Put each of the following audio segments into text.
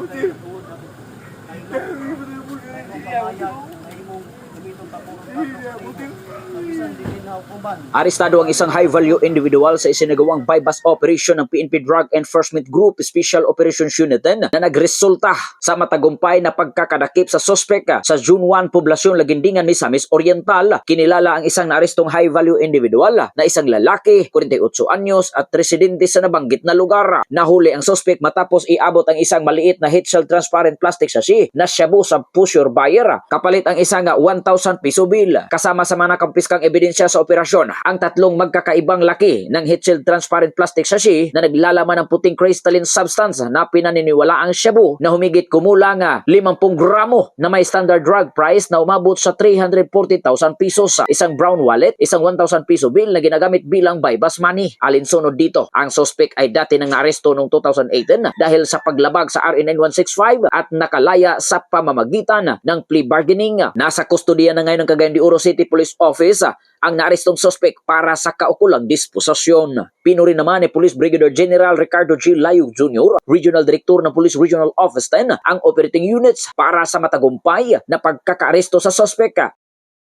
buti. Arestado ang isang high-value individual sa isinagawang bypass operation ng PNP Drug Enforcement Group Special Operations Unit 10 na nagresulta sa matagumpay na pagkakadakip sa sospek sa June 1 poblasyon Lagindingan, Misamis Oriental. Kinilala ang isang naarestong high-value individual na isang lalaki, 48 anyos at residente sa nabanggit na lugar. Nahuli ang sospek matapos iabot ang isang maliit na heat shell transparent plastic sachet na shabu sa push your buyer kapalit ang isang 1,000 piso bill. Kasama sa mga nakampiskang ebidensya sa operasyon ang tatlong magkakaibang laki ng heat transparent plastic sachet na naglalaman ng puting crystalline substance na pinaniniwala ang shabu na humigit kumulang ah, 50 gramo na may standard drug price na umabot sa 340,000 pesos. Isang brown wallet, isang 1,000 piso bill na ginagamit bilang bypass money. Alinsunod dito, ang suspect ay dati nang naaresto noong 2018 dahil sa paglabag sa RA 9165 at nakalaya sa pamamagitan ng plea bargaining. Nasa kustodiya na ngayon ng Cagayan de Oro City Police Office ang naarestong suspect para sa kaukulang disposasyon. Pinuri naman ni Police Brigadier General Ricardo G. Layug Jr., Regional Director ng Police Regional Office 10, ang operating units para sa matagumpay na pagkakaaresto sa suspect.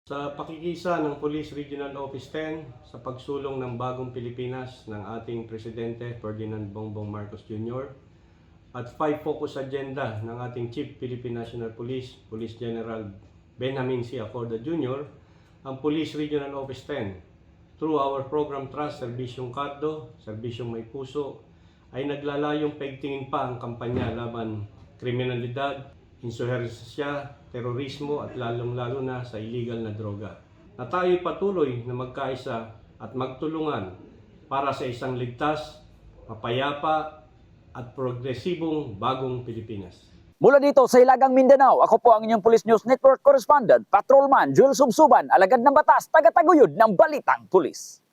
Sa pakikisa ng Police Regional Office 10 sa pagsulong ng bagong Pilipinas ng ating Presidente Ferdinand Bongbong Marcos Jr. at five focus agenda ng ating Chief Philippine National Police, Police General Benjamin C. Acorda Jr., ang Police Regional Office 10 through our program Trust Serbisyong Kardo, Serbisyong May Puso, ay naglalayong paigtingin pa ang kampanya laban kriminalidad, insuhersya, terorismo at lalong-lalo na sa illegal na droga. Na tayo'y patuloy na magkaisa at magtulungan para sa isang ligtas, mapayapa at progresibong bagong Pilipinas. Mula dito sa Hilagang Mindanao, ako po ang inyong Police News Network Correspondent, Patrolman Jules Subsuban, alagad ng batas, taga-taguyod ng Balitang Pulis.